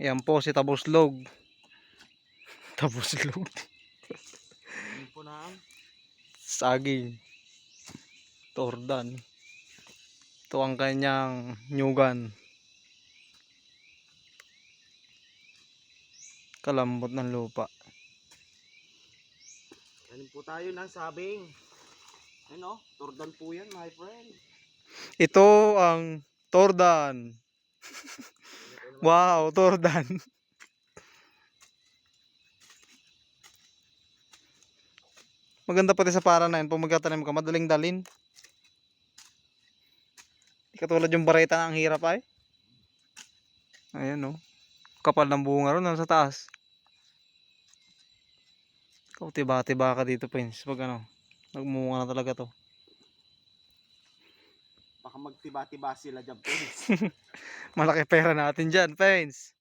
Yan po si Tabuslog. Tabuslog. Saging. Tordan. Ito ang kanyang nyugan. Kalambot ng lupa. Galing po tayo ng sabing. Ayun o, turdan po yan my friend. Ito ang Tordan. Wow, Tordan. Maganda pati sa para na yun. Pag magtatanim ka, madaling dalin. Di katulad yung bareta na ang hirap ay. Ayan oh. Kapal ng bunga ron nasa taas. Ikaw tiba-tiba ka dito, Pins. Pag ano, nagmumunga na talaga to. Baka magtiba-tiba sila dyan po. Malaki pera natin dyan, Pens.